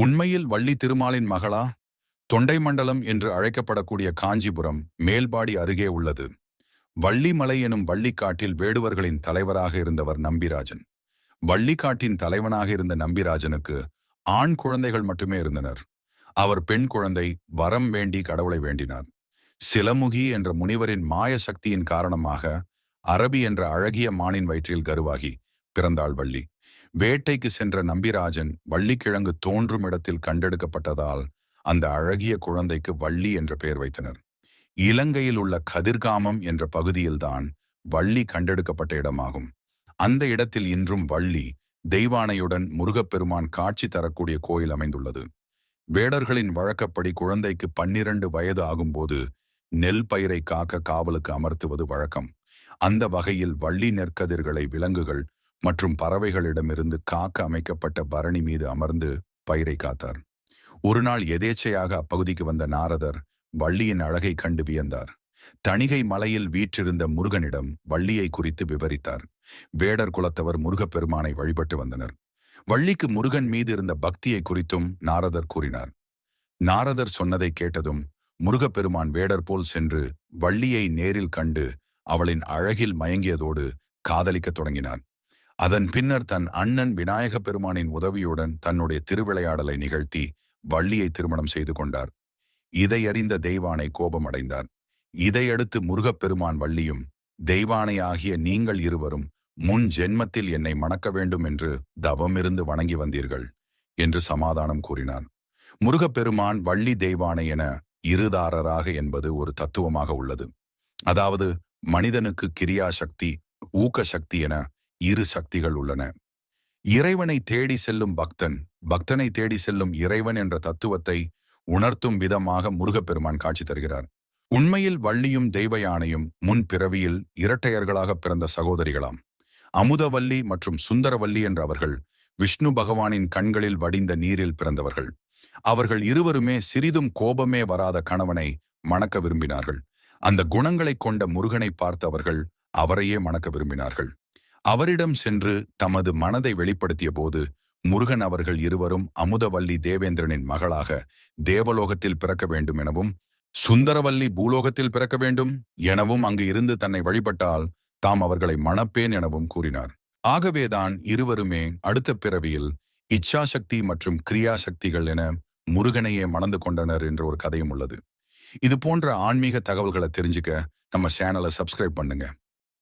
உண்மையில் வள்ளி திருமாலின் மகளா? தொண்டை மண்டலம் என்று அழைக்கப்படக்கூடிய காஞ்சிபுரம் மேல்பாடி அருகே உள்ளது. வள்ளிமலை எனும் வள்ளிக்காட்டில் வேடுவர்களின் தலைவராக இருந்தவர் நம்பிராஜன். வள்ளிக்காட்டின் தலைவனாக இருந்த நம்பிராஜனுக்கு ஆண் குழந்தைகள் மட்டுமே இருந்தனர். அவர் பெண் குழந்தை வரம் வேண்டி கடவுளை வேண்டினார். சிலமுகி என்ற முனிவரின் மாய சக்தியின் காரணமாக அரபி என்ற அழகிய மானின் வயிற்றில் கருவாகி பிறந்தாள் வள்ளி. வேட்டைக்கு சென்ற நம்பிராஜன் வள்ளிக்கிழங்கு தோன்றும் இடத்தில் கண்டெடுக்கப்பட்டதால் அந்த அழகிய குழந்தைக்கு வள்ளி என்ற பெயர் வைத்தனர். இலங்கையில் உள்ள கதிர்காமம் என்ற பகுதியில்தான் வள்ளி கண்டெடுக்கப்பட்ட இடமாகும். அந்த இடத்தில் இன்றும் வள்ளி தெய்வானையுடன் முருகப்பெருமான் காட்சி தரக்கூடிய கோயில் அமைந்துள்ளது. வேடர்களின் வழக்கப்படி குழந்தைக்கு பன்னிரண்டு வயது ஆகும்போது நெல் பயிரை காக்க காவலுக்கு அமர்த்துவது வழக்கம். அந்த வகையில் வள்ளி நெற்கதிர்களை விலங்குகள் மற்றும் பறவைகளிடமிருந்து காக்க அமைக்கப்பட்ட பரணி மீது அமர்ந்து பயிரை காத்தார். ஒரு நாள் எதேச்சையாக அப்பகுதிக்கு வந்த நாரதர் வள்ளியின் அழகை கண்டு வியந்தார். தணிகை மலையில் வீற்றிருந்த முருகனிடம் வள்ளியை குறித்து விவரித்தார். வேடர் குலத்தவர் முருகப்பெருமானை வழிபட்டு வந்தனர். வள்ளிக்கு முருகன் மீது இருந்த பக்தியை குறித்தும் நாரதர் கூறினார். நாரதர் சொன்னதை கேட்டதும் முருகப்பெருமான் வேடர் போல் சென்று வள்ளியை நேரில் கண்டு அவளின் அழகில் மயங்கியதோடு காதலிக்கத் தொடங்கினார். அதன் பின்னர் தன் அண்ணன் விநாயக பெருமானின் உதவியுடன் தன்னுடைய திருவிளையாடலை நிகழ்த்தி வள்ளியை திருமணம் செய்து கொண்டார். இதை அறிந்த தெய்வானை கோபமடைந்தார். இதையடுத்து முருகப்பெருமான் வள்ளியும் தெய்வானை ஆகிய நீங்கள் இருவரும் முன் ஜென்மத்தில் என்னை மணக்க வேண்டும் என்று தவமிருந்து வணங்கி வந்தீர்கள் என்று சமாதானம் கூறினார். முருகப்பெருமான் வள்ளி தெய்வானை என இருதாரராக என்பது ஒரு தத்துவமாக உள்ளது. அதாவது மனிதனுக்கு கிரியா சக்தி ஊக்க சக்தி என இரு சக்திகள் உள்ளன. இறைவனை தேடி செல்லும் பக்தன் பக்தனை தேடி செல்லும் இறைவன் என்ற தத்துவத்தை உணர்த்தும் விதமாக முருகப்பெருமான் காட்சி தருகிறார். உண்மையில் வள்ளியும் தெய்வ யானையும் முன் பிறவியில் இரட்டையர்களாக பிறந்த சகோதரிகளாம். அமுதவல்லி மற்றும் சுந்தரவல்லி என்ற அவர்கள் விஷ்ணு பகவானின் கண்களில் வடிந்த நீரில் பிறந்தவர்கள். அவர்கள் இருவருமே சிறிதும் கோபமே வராத கணவனை மணக்க விரும்பினார்கள். அந்த குணங்களை கொண்ட முருகனை பார்த்தவர்கள் அவரையே மணக்க விரும்பினார்கள். அவரிடம் சென்று தமது மனதை வெளிப்படுத்திய போது முருகன் அவர்கள் இருவரும் அமுதவல்லி தேவேந்திரனின் மகளாக தேவலோகத்தில் பிறக்க வேண்டும் எனவும் சுந்தரவல்லி பூலோகத்தில் பிறக்க வேண்டும் எனவும் அங்கு இருந்து தன்னை வழிபட்டால் தாம் அவர்களை மணப்பேன் எனவும் கூறினார். ஆகவேதான் இருவருமே அடுத்த பிறவியில் இச்சாசக்தி மற்றும் கிரியாசக்திகள் என முருகனையே மணந்து கொண்டனர் என்ற ஒரு கதையும் உள்ளது. இது போன்ற ஆன்மீக தகவல்களை தெரிஞ்சுக்க நம்ம சேனலை சப்ஸ்கிரைப் பண்ணுங்க.